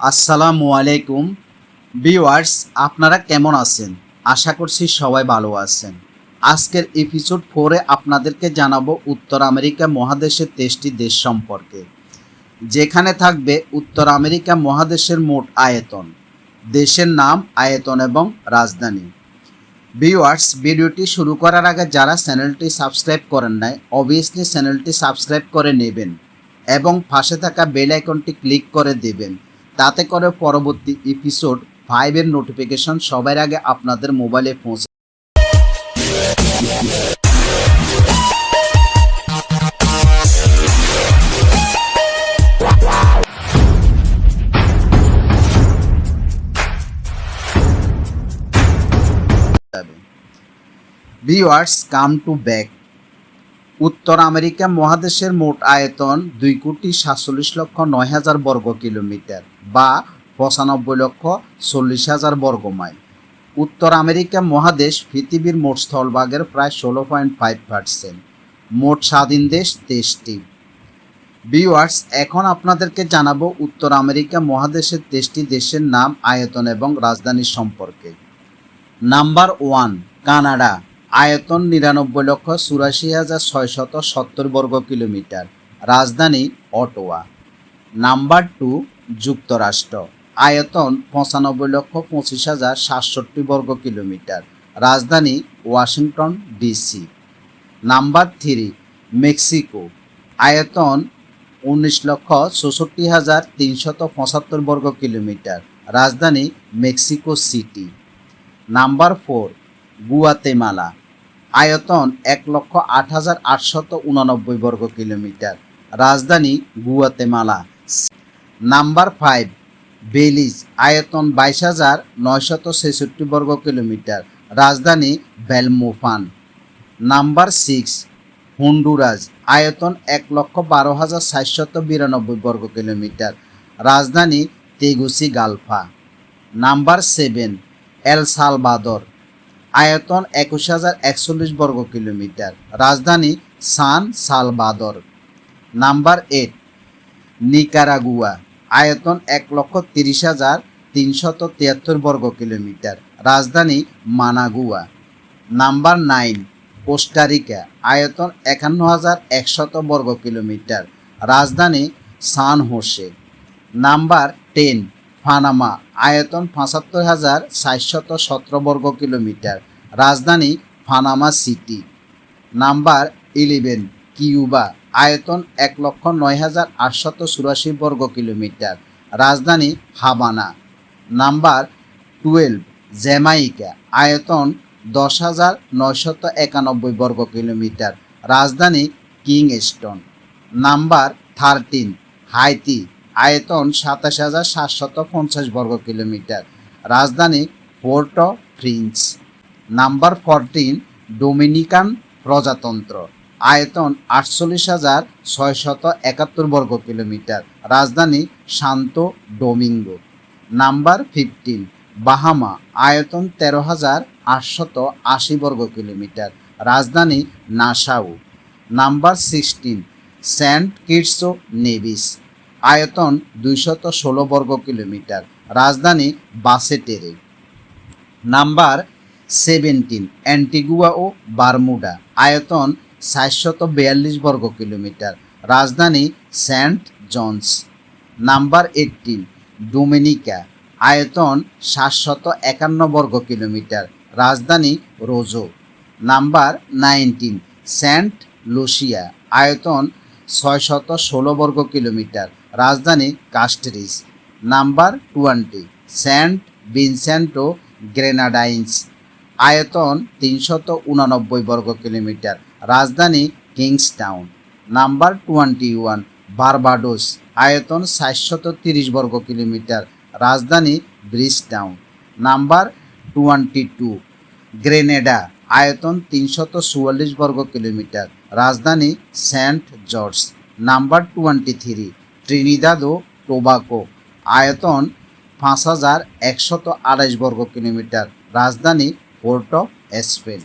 আসসালামু আলাইকুম। ভিউয়ার্স, আপনারা কেমন আছেন? আশা করছি সবাই ভালো আছেন। আজকের এপিসোড ফোরে আপনাদেরকে জানাব উত্তর আমেরিকা মহাদেশের তেইশটি দেশ সম্পর্কে। যেখানে থাকবে উত্তর আমেরিকা মহাদেশের মোট আয়তন। দেশের নাম, আয়তন এবং রাজধানী। ভিউয়ার্স, ভিডিওটি শুরু করার আগে যারা চ্যানেলটি সাবস্ক্রাইব করেন নাই অবভিয়াসলি চ্যানেলটি সাবস্ক্রাইব করে নেবেন এবং পাশে থাকা বেল আইকনটি ক্লিক করে দেবেন। তাতে করে পরবর্তী এপিসোড ফাইভের নোটিফিকেশন সবার আগে আপনাদের মোবাইলে পৌঁছে যাবে ভিউয়ার্স কাম টু ব্যাক উত্তর আমেরিকা মহাদেশের মোট আয়তন দুই কোটি সাতচল্লিশ লক্ষ নয় হাজার বর্গ কিলোমিটার বা পঁচানব্বই লক্ষ চল্লিশ হাজার বর্গ মাইল। উত্তর আমেরিকা মহাদেশ পৃথিবীর মোট স্থলভাগের প্রায় ষোলো পয়েন্ট ফাইভ পার্সেন্ট। মোট স্বাধীন দেশ তেইশটি ভিউয়ার্স, এখন আপনাদেরকে জানাব উত্তর আমেরিকা মহাদেশের তেইশটি দেশের নাম, আয়তন এবং রাজধানী সম্পর্কে। Number one, Canada. আয়তন নিরানব্বই লক্ষ চুরাশি হাজার ছয়শত সত্তর বর্গ কিলোমিটার। রাজধানী অটোয়া। নাম্বার টু, যুক্তরাষ্ট্র। আয়তন পঁচানব্বই লক্ষ পঁচিশ হাজার সাতষট্টি বর্গ কিলোমিটার। রাজধানী Washington DC. Number three, Mexico. আয়তন উনিশ লক্ষ চৌষট্টি হাজার তিনশত পঁচাত্তর বর্গ কিলোমিটার। রাজধানী Mexico city. Number four, Guatemala. আয়তন এক লক্ষ আট হাজার আটশত উনানব্বই বর্গ কিলোমিটার। রাজধানী গুয়াতেমালা। Number five, Belize. আয়তন বাইশ হাজার নয়শত ছেষট্টি বর্গ কিলোমিটার। রাজধানী বেলমোফান। Number six, হন্ডুরাজ। আয়তন এক লক্ষ বারো হাজার সাতশত বিরানব্বই বর্গ কিলোমিটার। রাজধানী তেগুসি গালফা। নাম্বার সেভেন, এল সালবাদর। আয়তন একুশ হাজার একচল্লিশ বর্গ কিলোমিটার। রাজধানী San Salvador. Number eight, Nicaragua. আয়তন এক লক্ষ তিরিশ হাজার তিনশত তিয়াত্তর বর্গ কিলোমিটার। রাজধানী মানাগুয়া। Number nine, Costa Rica. আয়তন একান্ন হাজার একশত বর্গ কিলোমিটার। রাজধানী San Jose. Number ten Panama, আয়তন পঁচাত্তর হাজার সাতশত সতেরো বর্গ কিলোমিটার। রাজধানী Panama City. Number eleven, Cuba, আয়তন এক লক্ষ নয় হাজার আটশত চুরাশি বর্গ কিলোমিটার। রাজধানী হাবানা নাম্বার টুয়েলভ, জ্যামাইকা, আয়তন দশ হাজার নয়শত একানব্বই বর্গ কিলোমিটার। রাজধানী কিংস্টন। Number thirteen, Haiti. আয়তন সাতাশ হাজার সাতশত পঞ্চাশ বর্গ কিলোমিটার। রাজধানী Port Prince. Number fourteen, Dominican প্রজাতন্ত্র। আয়তন আটচল্লিশ হাজার ছয়শত একাত্তর বর্গ কিলোমিটার। রাজধানী Santo Domingo. Number fifteen, Bahama. আয়তন তেরো হাজার আটশত আশি বর্গ কিলোমিটার। রাজধানী নাসাউ। নাম্বার সিক্সটিন, সেন্ট কিটসো নেভিস। আয়তন দুইশত ষোলো বর্গ কিলোমিটার। রাজধানী বাসেটেরে। নাম্বার সেভেন্টিন, অ্যান্টিগুয়া ও বারমুডা। আয়তন সাতশত বিয়াল্লিশ বর্গ কিলোমিটার। রাজধানী Saint John's. Number eighteen Dominica. আয়তন সাতশত একান্ন বর্গ কিলোমিটার। রাজধানী Roseau. Number nineteen, Saint Lucia. আয়তন ছয়শত ষোলো বর্গ কিলোমিটার। রাজধানী কাস্টরিজ নাম্বার টোয়েন্টি, সেন্ট ভিনসেন্টো গ্রেনাডাইন্স। আয়তন তিনশত উনানব্বই বর্গ কিলোমিটার। রাজধানী Kingstown. Number twenty one, Barbados. আয়তন সাতশত তিরিশ বর্গ কিলোমিটার। রাজধানী Bridgetown. Number twenty two, Grenada. আয়তন তিনশত চুয়াল্লিশ বর্গ কিলোমিটার। রাজধানী Saint George. Number twenty three ট্রিনিদাদো Tobago আয়তন পাঁচ হাজার একশত আড়াইশ বর্গ কিলোমিটার রাজধানী পোর্ট স্পেন।